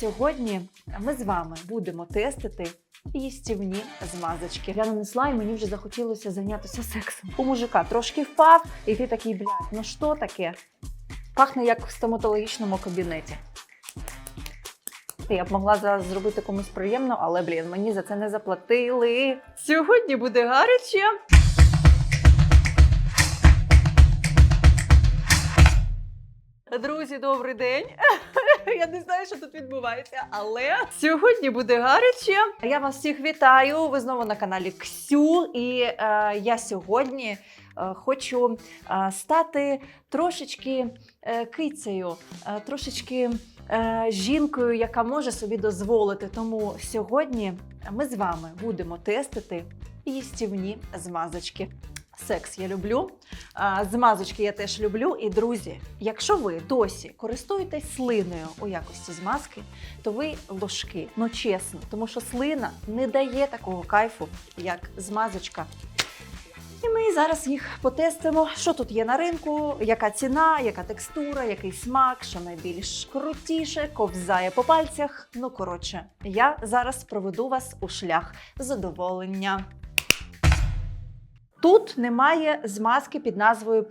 Сьогодні ми з вами будемо тестити їстівні змазочки. Я нанесла і мені вже захотілося зайнятися сексом. У мужика трошки впав, і ти такий, блядь, ну що таке? Пахне як в стоматологічному кабінеті. Я б могла зараз зробити комусь приємно, але блін, мені за це не заплатили. Сьогодні буде гаряче. Друзі, добрий день. Я не знаю, що тут відбувається, але сьогодні буде гаряче. Я вас всіх вітаю. Ви знову на каналі Ксю. І е, я сьогодні е, хочу е, стати трошечки е, кицею, трошечки жінкою, яка може собі дозволити. Тому сьогодні ми з вами будемо тестити їстівні змазочки. Секс я люблю, змазочки я теж люблю. І друзі, якщо ви досі користуєтесь слиною у якості змазки, то ви ложки. Ну чесно, тому що слина не дає такого кайфу, як змазочка. І ми зараз їх потестимо, що тут є на ринку, яка ціна, яка текстура, який смак, що найбільш крутіше, ковзає по пальцях. Ну коротше, я зараз проведу вас у шлях задоволення. Тут немає змазки під назвою.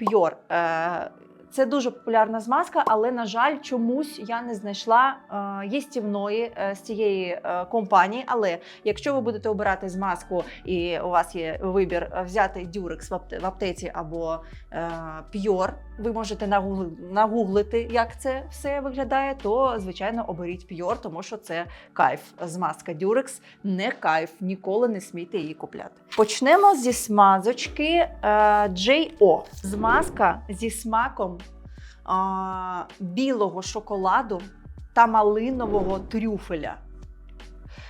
Е, Це дуже популярна змазка, але, на жаль, чомусь я не знайшла е, їстівної е, з цієї е, компанії. Але якщо ви будете обирати змазку і у вас є вибір взяти Durex в аптеці або Pure, ви можете нагуглити, як це все виглядає, то звичайно оберіть Pure, тому що це кайф. Змазка Durex не кайф, ніколи не смійте її купляти. Почнемо зі смазочки JO. Змазка зі смаком а, білого шоколаду та малинового трюфеля.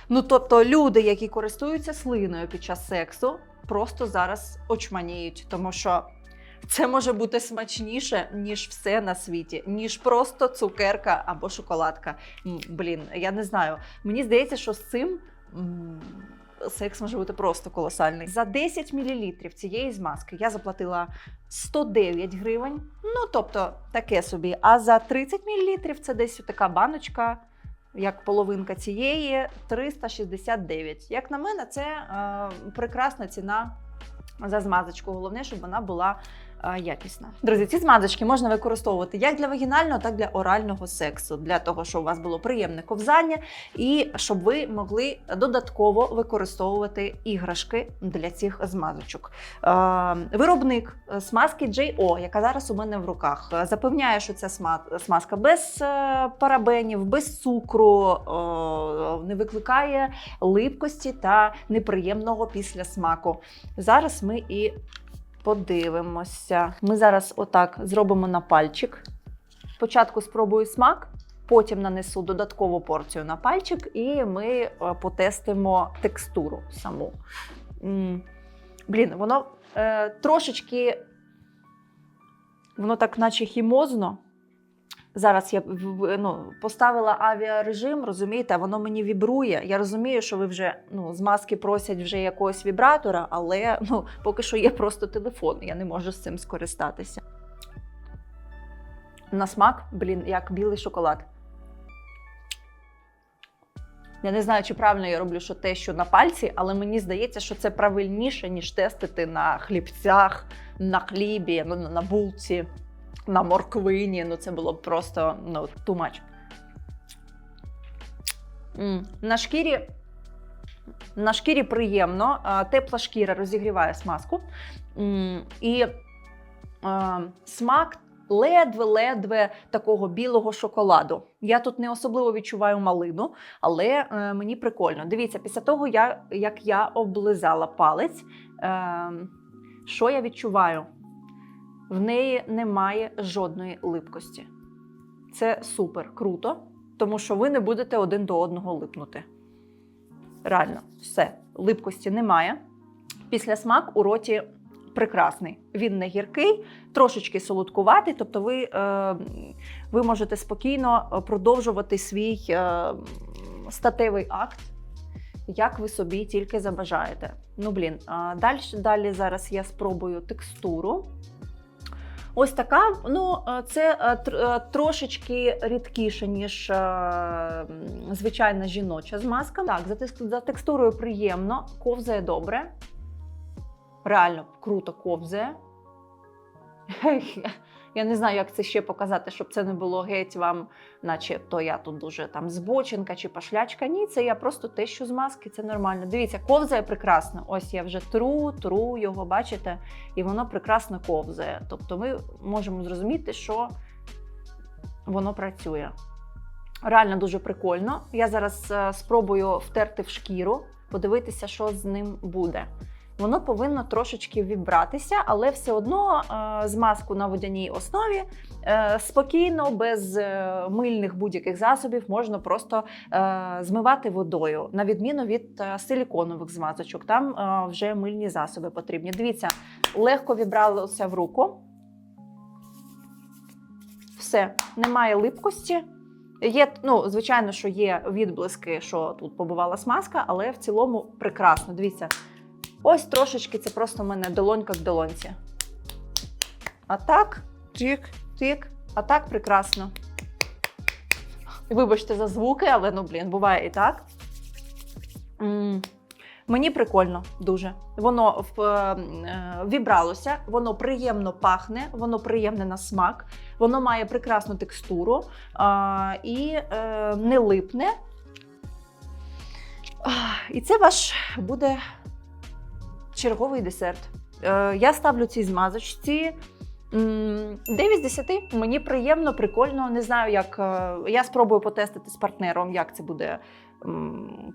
Ну, тобто, люди, які користуються слиною під час сексу, просто зараз очманіють, тому що це може бути смачніше, ніж все на світі, ніж просто цукерка або шоколадка. Блін, я не знаю. Мені здається, що з цим. Секс може бути просто колосальний. За 10 мл цієї змазки я заплатила 109 гривень. Ну, тобто, таке собі. А за 30 мл це десь така баночка, як половинка цієї, 369. Як на мене, це е, прекрасна ціна за змазочку. Головне, щоб вона була якісна. Друзі, ці змазочки можна використовувати як для вагінального, так і для орального сексу, для того, щоб у вас було приємне ковзання, і щоб ви могли додатково використовувати іграшки для цих змазочок. Виробник е, смазки JO, яка зараз у мене в руках, е, запевняє, що ця сма- смазка без е, парабенів, без цукру, не викликає липкості та неприємного післясмаку. Зараз ми і подивимося. Ми зараз отак зробимо на пальчик. Спочатку спробую смак, потім нанесу додаткову порцію на пальчик, і ми е, потестимо текстуру саму. Блін, воно е, трошечки, воно так, наче хімозно. Зараз я ну, поставила авіарежим, розумієте, воно мені вібрує. Я розумію, що ви вже ну, з маски просять вже якогось вібратора, але ну, поки що є просто телефон, я не можу з цим скористатися. На смак, блін, як білий шоколад. Я не знаю, чи правильно я роблю що те, що на пальці, але мені здається, що це правильніше, ніж тестити на хлібцях, на хлібі, ну, на булці, на морквині. Ну, це було просто ну, too much. М, На шкірі. На шкірі приємно, тепла шкіра розігріває смазку. І смак ледве-ледве такого білого шоколаду. Я тут не особливо відчуваю малину, але е, мені прикольно. Дивіться, після того, як я облизала палець, е, що я відчуваю? В неї немає жодної липкості. Це супер круто, тому що ви не будете один до одного липнути. Реально, все, липкості немає. Після смак у роті прекрасний. Він не гіркий, трошечки солодкуватий, тобто ви, е, ви можете спокійно продовжувати свій е, статевий акт, як ви собі тільки забажаєте. Ну, блін, далі, далі зараз я спробую текстуру. Ось така, ну е, це е, е, трошечки рідкіше, ніж звичайна жіноча змазка. Так, за текстурою приємно, ковзає добре. Реально круто ковзає. Я не знаю, як це ще показати, щоб це не було геть вам, наче то я тут дуже там збочинка чи пашлячка. Ні, це я просто те, що з маски, це нормально. Дивіться, ковзає прекрасно. Ось я вже тру, тру його, бачите, і воно прекрасно ковзає. Тобто ми можемо зрозуміти, що воно працює. Реально дуже прикольно. Я зараз е, спробую втерти в шкіру, подивитися, що з ним буде. Воно повинно трошечки вібратися, але все одно е, змазку на водяній основі е, спокійно, без е, мильних будь-яких засобів, можна просто змивати водою, на відміну від силіконових змазочок. Там вже мильні засоби потрібні. Дивіться, легко вібралося в руку. Все, немає липкості. Є, ну, звичайно, що є відблиски, що тут побувала смазка, але в цілому прекрасно. Дивіться, ось трошечки це просто в мене долонька к долоньці. А так, тик, тик, а так прекрасно. Вибачте за звуки, але ну, блін, буває і так. М, Мені прикольно дуже. Воно в, е, е, вібралося, воно приємно пахне, воно приємне на смак, воно має прекрасну текстуру а, і е, не липне. І це ваш буде черговий десерт. Е, я ставлю цій змазочці. м, 9 з 10. Мені приємно, прикольно. Не знаю, як е, я спробую потестити з партнером, як це буде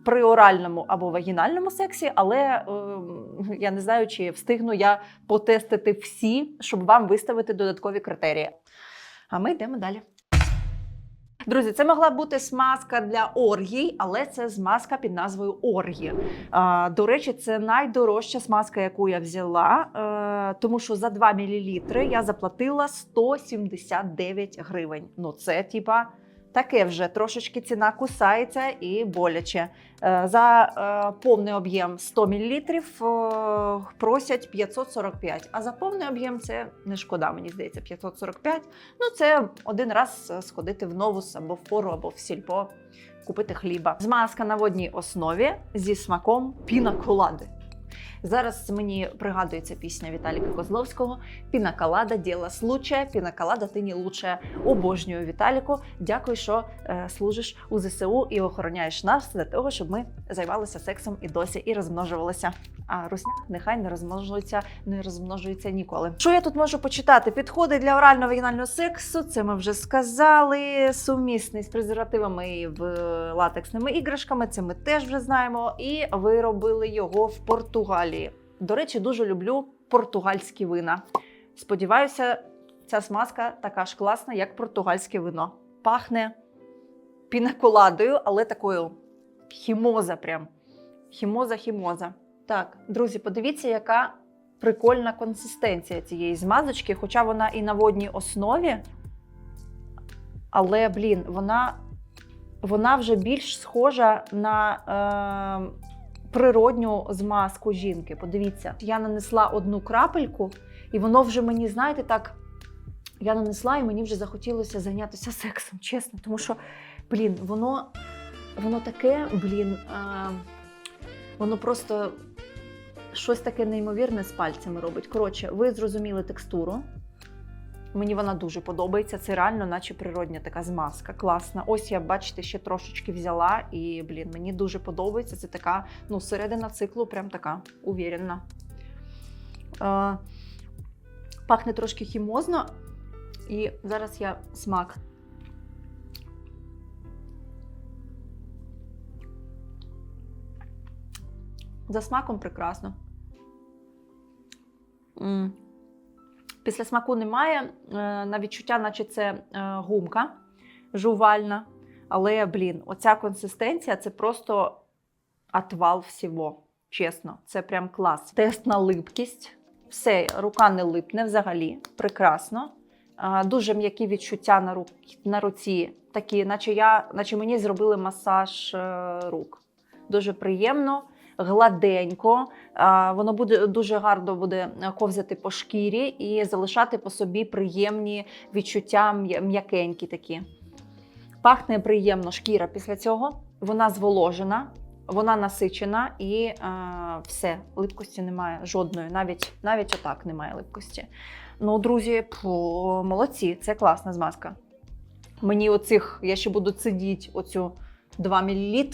при оральному або вагінальному сексі, але е, я не знаю, чи встигну я потестити всі, щоб вам виставити додаткові критерії. А ми йдемо далі. Друзі, це могла бути смазка для оргій, але це змазка під назвою Оргі. До речі, це найдорожча смазка, яку я взяла, е, тому що за 2 мл я заплатила 179 гривень. Ну, це типа. Таке вже трошечки ціна кусається і боляче. Е, За е, повний об'єм 100 мл е, просять 545, а за повний об'єм це не шкода, мені здається, 545. Ну, це один раз сходити в новус або в пору, або в сільпо, купити хліба. Змазка на водній основі зі смаком пінаколади. Зараз мені пригадується пісня Віталіка Козловського Пінаколада діла случая, пінаколада ти не лучше. Обожнюю Віталіку. Дякую, що е, служиш у ЗСУ і охороняєш нас для того, щоб ми займалися сексом і досі і розмножувалися. А русня нехай не розмножується, не розмножується ніколи. Що я тут можу почитати? Підходи для орального вагінального сексу. Це ми вже сказали. Сумісний з презервативами і в латексними іграшками. Це ми теж вже знаємо. І виробили його в Португалії. До речі, дуже люблю португальські вина. Сподіваюся, ця смазка така ж класна, як португальське вино. Пахне пінаколадою, але такою хімоза прям. Хімоза, хімоза. Так, друзі, подивіться, яка прикольна консистенція цієї змазочки, хоча вона і на водній основі. Але, блін, вона, вона вже більш схожа на е, природню змазку жінки. Подивіться, я нанесла одну крапельку, і воно вже мені, знаєте, так. Я нанесла, і мені вже захотілося зайнятися сексом, чесно. Тому що, блін, воно, воно таке, блін, е, воно просто щось таке неймовірне з пальцями робить. Коротше, ви зрозуміли текстуру. Мені вона дуже подобається. Це реально, наче природня така змазка. Класна. Ось я, бачите, ще трошечки взяла, і блін, мені дуже подобається. Це така, ну, середина циклу, прям така увірена. Е, пахне трошки хімозно. І зараз я смак. За смаком прекрасно. Після смаку немає. е, На відчуття, наче це е, гумка жувальна. Але, блін, оця консистенція це просто отвал всього. Чесно, це прям клас. Тест на липкість. Все, рука не липне взагалі. Прекрасно. Дуже м'які відчуття на, рук, на руці, такі, наче я, наче мені зробили масаж е, рук. Дуже приємно. Гладенько. Е, Воно буде дуже гарно буде ковзати по шкірі і залишати по собі приємні відчуття м'якенькі такі. Пахне приємно шкіра після цього. Вона зволожена, вона насичена і е, все, липкості немає жодної, навіть, навіть отак немає липкості. Ну, друзі, пфу, молодці, це класна змазка. Мені оцих, я ще буду цидіти оцю 2 мл,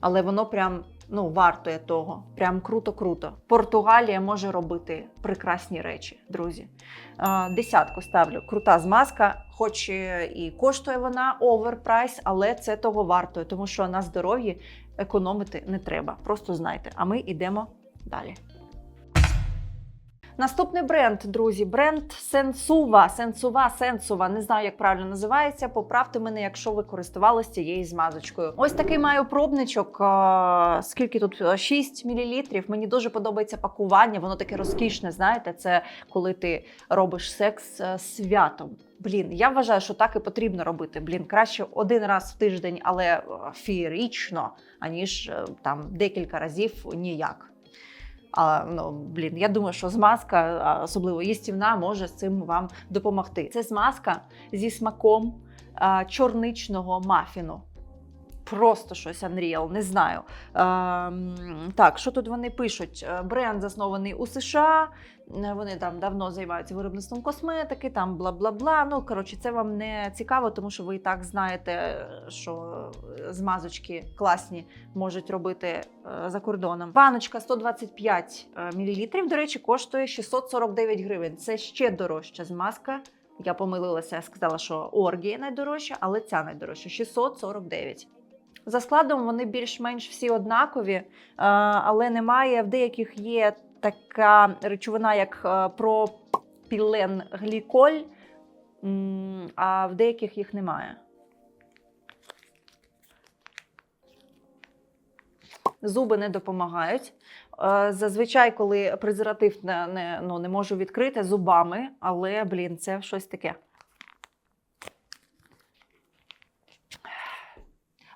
але воно прям ну, вартує того. Прям круто-круто. Португалія може робити прекрасні речі, друзі. Е, Десятку ставлю. Крута змазка, хоч е, і коштує вона оверпрайс, але це того вартує, тому що на здоров'ї економити не треба. Просто знайте. А ми йдемо далі. Наступний бренд, друзі, бренд Сенсува. Сенсува, Сенсува. Не знаю, як правильно називається. Поправте мене, якщо ви користувалися цією змазочкою. Ось такий маю пробничок. Скільки тут? А, 6 мл. Мені дуже подобається пакування. Воно таке розкішне. Знаєте, це коли ти робиш секс е, святом. Блін, я вважаю, що так і потрібно робити. Блін, краще один раз в тиждень, але е, феєрично, аніж е, там декілька разів ніяк. А, ну, блін, я думаю, що змазка, особливо їстівна, може з цим вам допомогти. Це змазка зі смаком а, чорничного мафіну. Просто щось Unreal, не знаю. Ем, так, що тут вони пишуть? Е, Бренд заснований у США. Е, Вони там давно займаються виробництвом косметики, там бла бла бла. Ну коротше, це вам не цікаво, тому що ви і так знаєте, е, що е, змазочки класні можуть робити за кордоном. Баночка 125 мл, до речі, коштує 649 гривень. Це ще дорожча змазка. Я помилилася, я сказала, що оргія найдорожча, але ця найдорожча 649. За складом вони більш-менш всі однакові, але немає в деяких є така речовина, як е, пропіленгліколь, а в деяких їх немає. Зуби не допомагають. Е, Зазвичай, коли презерватив не, не, ну, не можу відкрити зубами, але, блін, це щось таке.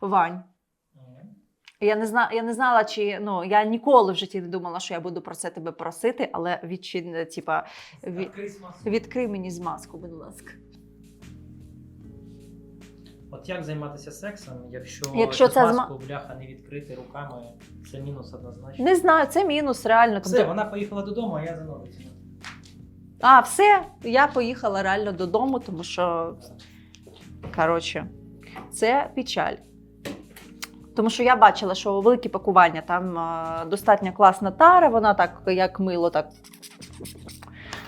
Вань. Я не зна, я не знала, чи ну я ніколи в житті не думала, що я буду про це тебе просити, але відчин, типа, від, відкрий мені змазку, будь ласка. От як займатися сексом, якщо, Якщо це зма- бляха не відкрити руками, це мінус однозначно. Не знаю, це мінус, реально. Все, Тобто- вона поїхала додому, а я за ножицями. А, все, я поїхала реально додому, тому що коротше, це печаль. Тому що я бачила, що великі пакування там е, достатньо класна тара, вона так як мило, так.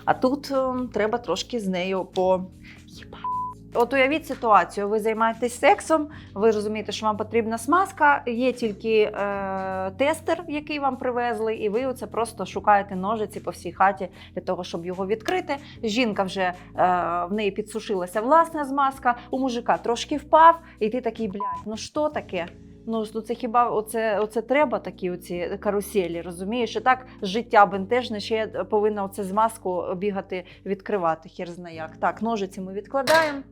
А тут е, треба трошки з нею по. От уявіть ситуацію, ви займаєтесь сексом, ви розумієте, що вам потрібна смазка, є тільки е, тестер, який вам привезли, і ви оце просто шукаєте ножиці по всій хаті для того, щоб його відкрити. Жінка вже е, в неї підсушилася власна змазка, у мужика трошки впав, і ти такий, блядь, ну що таке? Ну ж, ну це хіба оце, оце треба такі оці каруселі, розумієш? І так життя бентежне, ще я повинна оце змазку бігати, відкривати, хір зна як. Так, ножиці ми відкладаємо.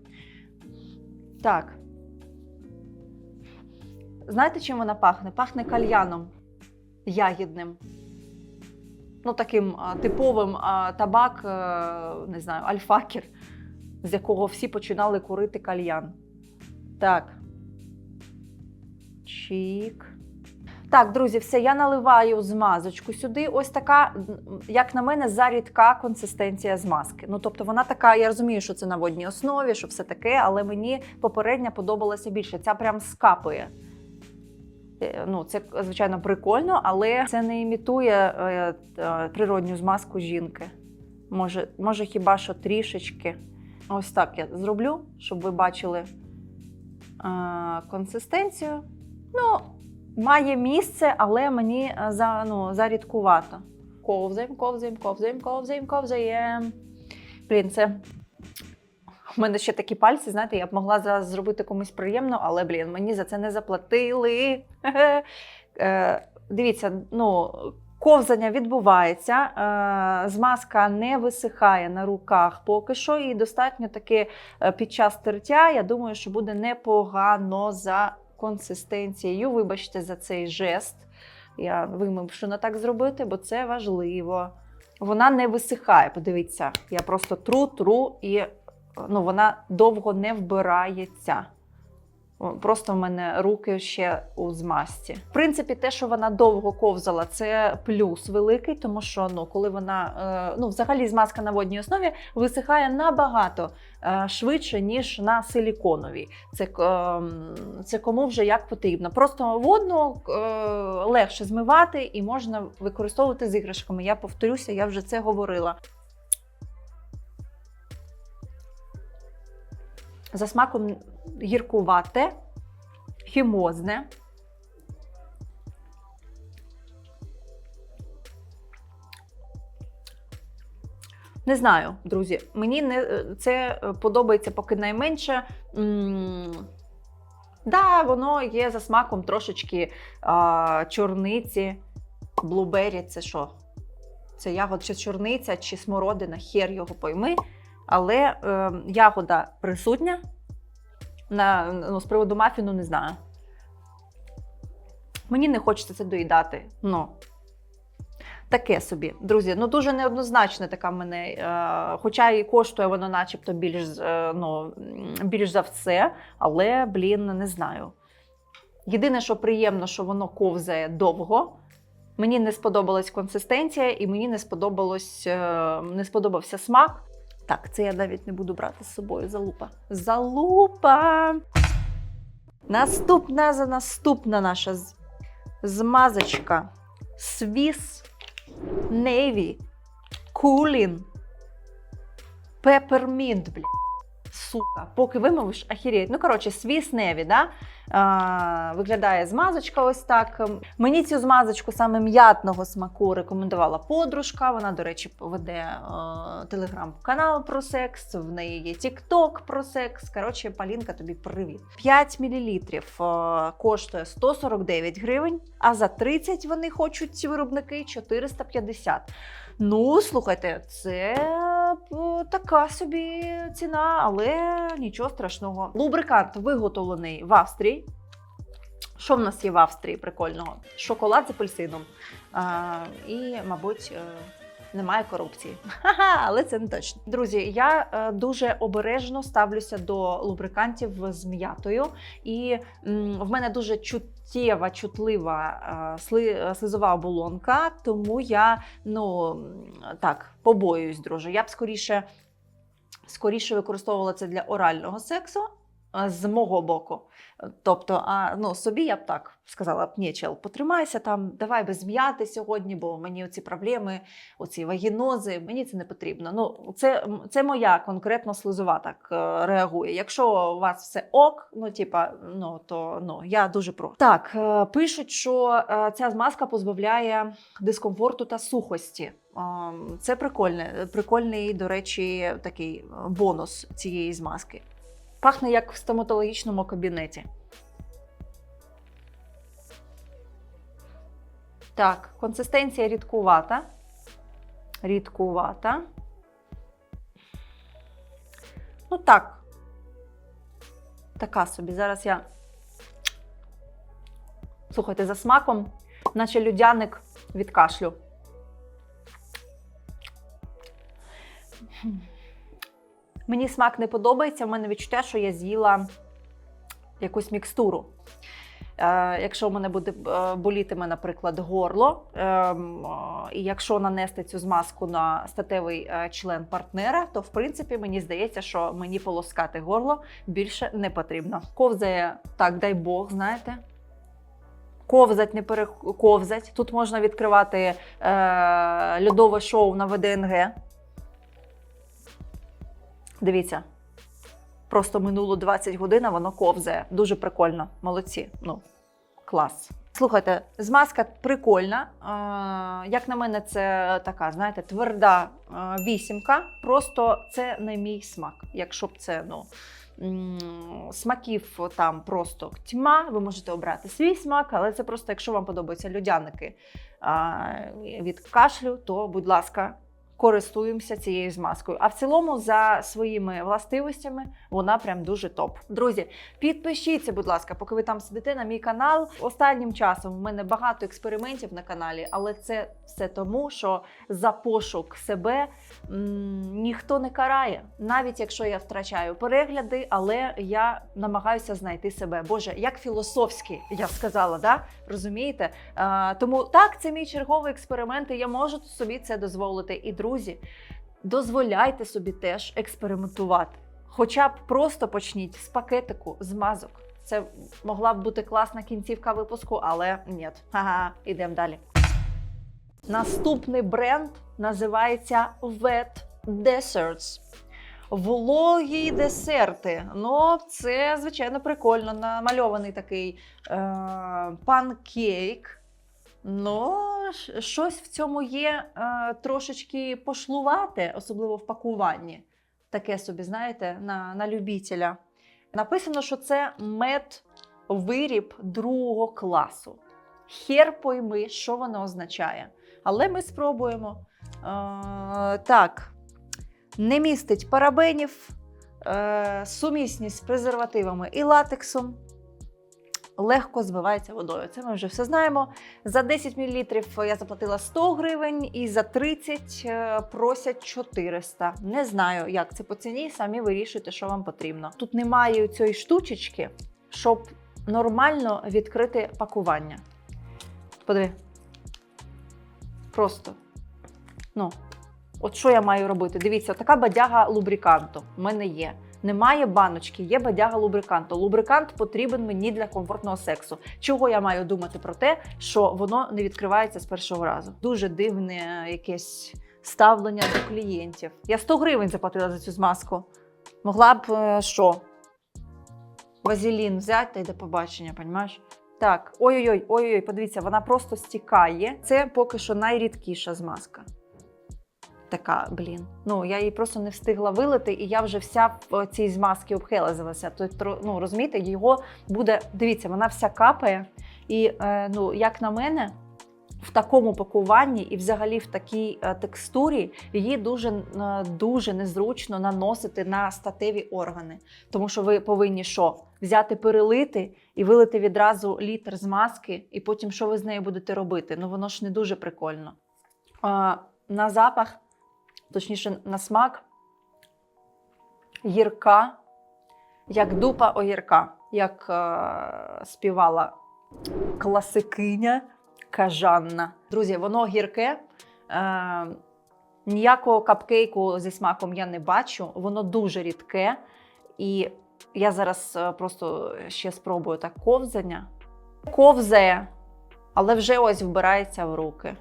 Так. Знаєте, чим вона пахне? Пахне кальяном ягідним. Ну, таким а, типовим а, табак, е, не знаю, альфакер, з якого всі починали курити кальян. Так. Чік. Так, друзі, все, я наливаю змазочку сюди. Ось така, як на мене, зарідка консистенція змазки. Ну, тобто, вона така, я розумію, що це на водній основі, що все таке, але мені попередня подобалася більше. Ця прям скапує. Е, Ну, це, звичайно, прикольно, але це не імітує е, е, природню змазку жінки. Може, може, хіба що трішечки. Ось так я зроблю, щоб ви бачили консистенцію. Ну, має місце, але мені е, за, ну, зарідкувато. Ковзаємо, ковзаємо, ковзаємо, ковзаємо, ковзаємо. Блін, це. У мене ще такі пальці, знаєте, я б могла зараз зробити комусь приємно, але, блін, мені за це не заплатили. Е, Дивіться, ну, ковзання відбувається, е, змазка не висихає на руках поки що, і достатньо таки під час тертя, я думаю, що буде непогано за консистенцією. Вибачте за цей жест. Я вимушена так зробити, бо це важливо. Вона не висихає. Подивіться, я просто тру, тру, і ну, вона довго не вбирається. Просто в мене руки ще у змазці. В принципі, те, що вона довго ковзала, це плюс великий, тому що ну, коли вона е, ну, взагалі змазка на водній основі висихає набагато е, швидше, ніж на силіконовій. Це, е, це кому вже як потрібно. Просто водну е, легше змивати і можна використовувати з іграшками. Я повторюся, я вже це говорила. За смаком гіркувате, хімозне. Не знаю, друзі. Мені не це подобається поки найменше. Да, воно є за смаком трошечки а, чорниці, блубері це що? Це ягод чи чорниця, чи смородина, хер його пойми. Але е, ягода присутня. На, ну, з приводу мафіну не знаю. Мені не хочеться це доїдати. Ну, таке собі. Друзі, ну дуже неоднозначна така мене. Е, хоча і коштує воно, начебто, більш, е, ну, більш за все, але, блін, не знаю. Єдине, що приємно, що воно ковзає довго. Мені не сподобалась консистенція, і мені не сподобалось, е, не сподобався смак. Так, це я навіть не буду брати з собою. Залупа. Залупа. Наступна за наступна наша змазочка. Swiss Navy Cooling Peppermint, бля. Сука, поки вимовиш, ахіреють. Ну, коротше, Swiss Navy, да? Виглядає змазочка ось так. Мені цю змазочку саме м'ятного смаку рекомендувала подружка. Вона, до речі, веде е, телеграм-канал про секс, в неї є тікток про секс. Коротше, Полінка, тобі привіт. 5 мл е, коштує 149 гривень, а за 30 вони хочуть ці виробники 450. Ну, слухайте, це така собі ціна, але нічого страшного. Лубрикант виготовлений в Австрії. Що в нас є в Австрії прикольного? Шоколад з апельсином. А, і, мабуть, е, немає корупції. Ха-ха, але це не точно. Друзі, я е, дуже обережно ставлюся до лубрикантів з м'ятою. І м, в мене дуже чуттєва, чутлива е, сли, е, слизова оболонка, тому я ну так побоююсь, друже. Я б скоріше, скоріше використовувала це для орального сексу. З мого боку. Тобто, а ну собі я б так сказала б, ні, чел, потримайся там, давай без м'яти сьогодні, бо мені оці проблеми, оці вагінози, мені це не потрібно. Ну, це, це моя конкретно слизова так е, реагує. Якщо у вас все ок, ну типа, ну то ну я дуже проти. Так, е, пишуть, що е, ця змазка позбавляє дискомфорту та сухості. Ем, Це прикольне, прикольний, до речі, такий бонус цієї змазки. Пахне як в стоматологічному кабінеті. Так, консистенція рідкувата. Рідкувата. Ну так. Така собі. Зараз я. Слухайте, за смаком, наче людяник від кашлю. Мені смак не подобається. В мене відчуття, що я з'їла якусь мікстуру. Е, якщо в мене буде е, болітиме, наприклад, горло, ем, е, і якщо нанести цю змазку на статевий член партнера, то в принципі мені здається, що мені полоскати горло більше не потрібно. Ковзає так, дай Бог, знаєте. Ковзать, не перековзать. Тут можна відкривати е, льодове шоу на ВДНГ. Дивіться. Просто минуло 20 годин, а воно ковзає. Дуже прикольно. Молодці. Ну, клас. Слухайте, змазка прикольна. Як на мене, це така, знаєте, тверда вісімка. Просто це не мій смак. Якщо б це, ну. Смаків там просто тьма, ви можете обрати свій смак, але це просто, якщо вам подобаються людяники від кашлю, то, будь ласка, користуємося цією змазкою. А в цілому, за своїми властивостями, вона прям дуже топ. Друзі, підпишіться, будь ласка, поки ви там сидите на мій канал. Останнім часом в мене багато експериментів на каналі, але це все тому, що за пошук себе м, ніхто не карає, навіть якщо я втрачаю перегляди, але я намагаюся знайти себе. Боже, як філософськи я сказала, да? розумієте? А, тому так, це мій черговий експеримент, і я можу собі це дозволити. І друзі, дозволяйте собі теж експериментувати. Хоча б просто почніть з пакетику змазок. Це могла б бути класна кінцівка випуску, але ні. Ага, ідемо далі. Наступний бренд називається Wet Desserts. Вологі десерти. Ну, це, звичайно, прикольно. Намальований такий е- панкейк. Ну, щось в цьому є е- трошечки пошлувате, особливо в пакуванні. Таке собі, знаєте, на, на любителя. Написано, що це мед виріб другого класу. Хер пойми, що воно означає. Але ми спробуємо. Е, так, не містить парабенів, е, сумісність з презервативами і латексом. Легко збивається водою. Це ми вже все знаємо. За 10 мл я заплатила 100 гривень, і за 30 е, просять 400. Не знаю, як це по ціні. Самі вирішуйте, що вам потрібно. Тут немає цієї штучечки, щоб нормально відкрити пакування. Подиви. Просто. Ну, от що я маю робити? Дивіться, така бадяга лубриканту в мене є. Немає баночки, є бадяга лубриканту. Лубрикант потрібен мені для комфортного сексу. Чого я маю думати про те, що воно не відкривається з першого разу? Дуже дивне якесь ставлення до клієнтів. Я 100 гривень заплатила за цю змазку. Могла б е, що? Вазелін взяти та й до побачення, понімаєш? Так, ой-ой-ой, ой-ой, подивіться, вона просто стікає. Це поки що найрідкіша змазка. Така, блін. Ну, я її просто не встигла вилити, і я вже вся в цій змазці обхелезилася. Тобто, ну, розумієте, його буде. Дивіться, вона вся капає. І, е, ну, як на мене, в такому пакуванні і взагалі в такій е, текстурі її дуже, е, дуже незручно наносити на статеві органи. Тому що ви повинні що? Взяти, перелити і вилити відразу літр змазки, і потім що ви з нею будете робити? Ну воно ж не дуже прикольно. На запах, точніше, на смак гірка, як дупа огірка, як е, співала класикиня кажанна. Друзі, воно гірке. Е, ніякого капкейку зі смаком я не бачу. Воно дуже рідке. І я зараз е, просто ще спробую так ковзання. Ковзає, але вже ось вбирається в руки.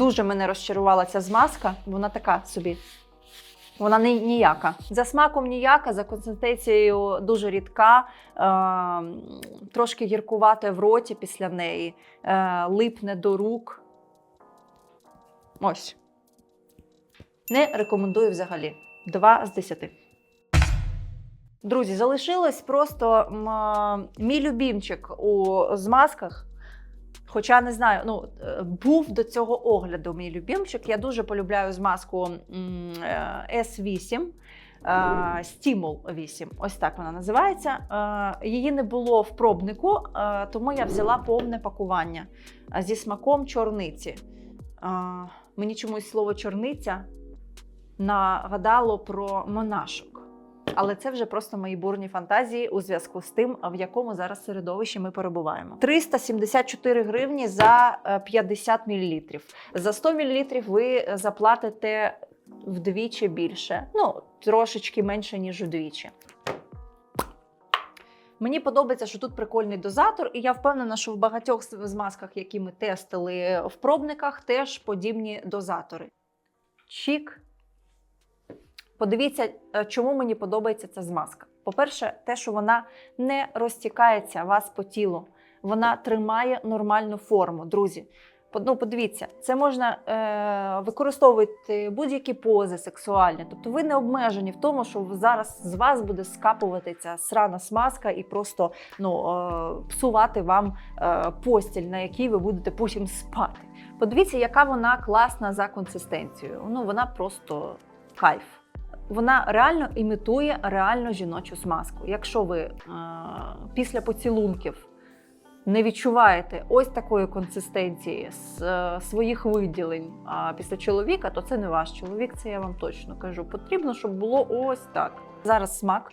Дуже мене розчарувала ця змазка, вона така собі. Вона не ніяка. За смаком ніяка, за консистенцією дуже рідка, е, трошки гіркувате в роті після неї, е, липне до рук. Ось. Не рекомендую взагалі. 2 з 10. Друзі, залишилось просто м, мій любімчик у змазках. Хоча не знаю, ну е, був до цього огляду мій любімчик. Я дуже полюбляю змазку е, S8. е, Стімул 8, ось так вона називається. Її не було в пробнику, тому я взяла повне пакування зі смаком чорниці. Мені чомусь слово чорниця нагадало про монашок. Але це вже просто мої бурні фантазії у зв'язку з тим, в якому зараз середовищі ми перебуваємо. 374 гривні за е, 50 мл. За 100 мл ви заплатите вдвічі більше, ну трошечки менше, ніж удвічі. Мені подобається, що тут прикольний дозатор, і я впевнена, що в багатьох змазках, які ми тестили в пробниках, теж подібні дозатори. Чік. Подивіться, е, чому мені подобається ця змазка. По-перше, те, що вона не розтікається вас по тілу, вона тримає нормальну форму. Друзі, Ну, подивіться, це можна е, використовувати будь-які пози сексуальні. Тобто ви не обмежені в тому, що зараз з вас буде скапувати ця срана смазка і просто ну, е, псувати вам е, постіль, на якій ви будете потім спати. Подивіться, яка вона класна за консистенцією. Ну, вона просто кайф. Вона реально імітує реально жіночу смазку. Якщо ви е, після поцілунків не відчуваєте ось такої консистенції з е, своїх виділень а після чоловіка, то це не ваш чоловік, це я вам точно кажу. Потрібно, щоб було ось так. Зараз смак.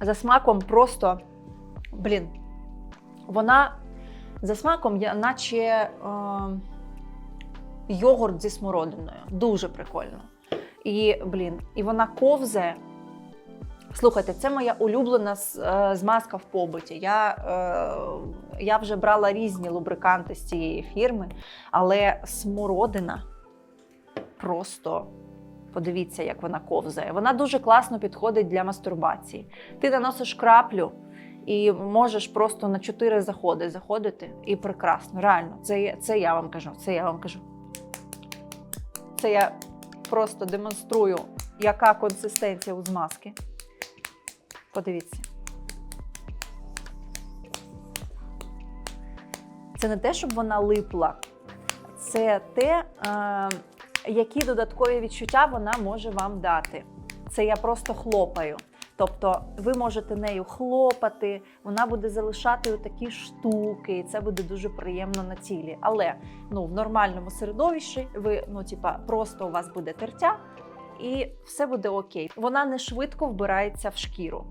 За смаком просто, блін, вона за смаком, я, наче е, йогурт зі смородиною. Дуже прикольно. І, блін, і вона ковзає. Слухайте, це моя улюблена е, змазка в побуті. Я, е, я вже брала різні лубриканти з цієї фірми, але смородина просто подивіться, як вона ковзає. Вона дуже класно підходить для мастурбації. Ти наносиш краплю і можеш просто на чотири заходи заходити, і прекрасно. Реально, це, це я вам кажу. Це я вам кажу. Це я просто демонструю, яка консистенція у змазки. Подивіться. Це не те, щоб вона липла, це те, е, які додаткові відчуття вона може вам дати. Це я просто хлопаю. Тобто ви можете нею хлопати, вона буде залишати такі штуки, і це буде дуже приємно на тілі. Але ну, в нормальному середовищі ви ну, типа, просто у вас буде тертя, і все буде окей. Вона не швидко вбирається в шкіру.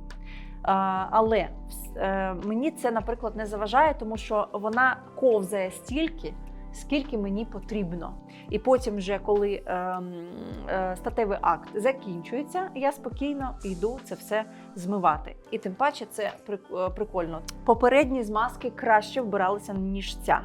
А, але е, мені це, наприклад, не заважає, тому що вона ковзає стільки, скільки мені потрібно. І потім, вже коли ем, е, статевий акт закінчується, я спокійно йду це все змивати. І тим паче це е, прикольно. Попередні змазки краще вбиралися, ніж ця.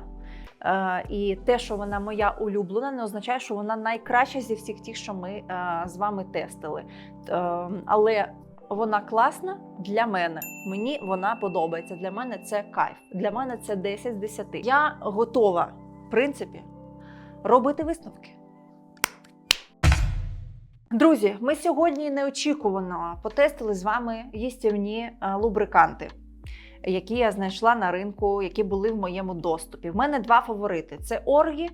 Е, і те, що вона моя улюблена, не означає, що вона найкраща зі всіх тих, що ми е, з вами тестили. Е, але вона класна для мене. Мені вона подобається. Для мене це кайф. Для мене це 10 з 10. Я готова, принципі, робити висновки. Друзі, ми сьогодні неочікувано потестили з вами їстівні е, лубриканти, які я знайшла на ринку, які були в моєму доступі. В мене два фаворити: це Оргі,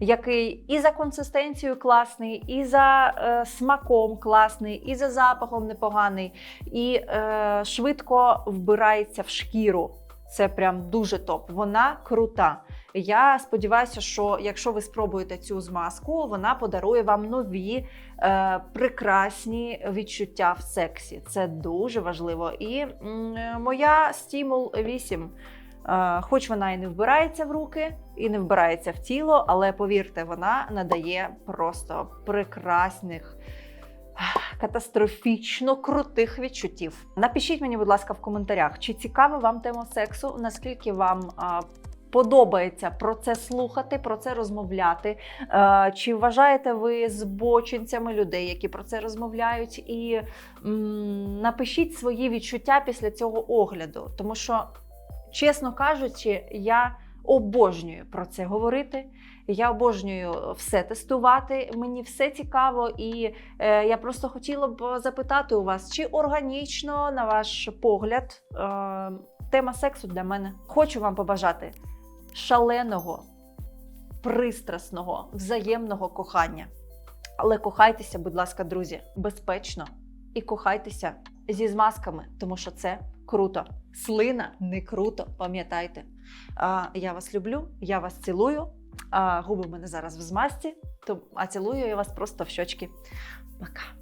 який і за консистенцією класний, і за е, смаком класний, і за запахом непоганий, і е, швидко вбирається в шкіру. Це прям дуже топ. Вона крута. Я сподіваюся, що якщо ви спробуєте цю змазку, вона подарує вам нові е, прекрасні відчуття в сексі. Це дуже важливо. І е, моя стімул 8. Е, Хоч вона і не вбирається в руки, і не вбирається в тіло, але повірте, вона надає просто прекрасних, катастрофічно крутих відчуттів. Напишіть мені, будь ласка, в коментарях, чи цікава вам тема сексу, наскільки вам. Подобається про це слухати, про це розмовляти. Е, Чи вважаєте ви збочинцями людей, які про це розмовляють? І напишіть свої відчуття після цього огляду, тому що чесно кажучи, я обожнюю про це говорити. Я обожнюю все тестувати. Мені все цікаво, і е, я просто хотіла б запитати у вас, чи органічно, на ваш погляд, е, тема сексу для мене. Хочу вам побажати шаленого, пристрасного, взаємного кохання. Але кохайтеся, будь ласка, друзі, безпечно і кохайтеся зі змазками, тому що це круто. Слина не круто, пам'ятайте. Я вас люблю, я вас цілую. Губи в мене зараз в змазці, а цілую я вас просто в щочки. Пока.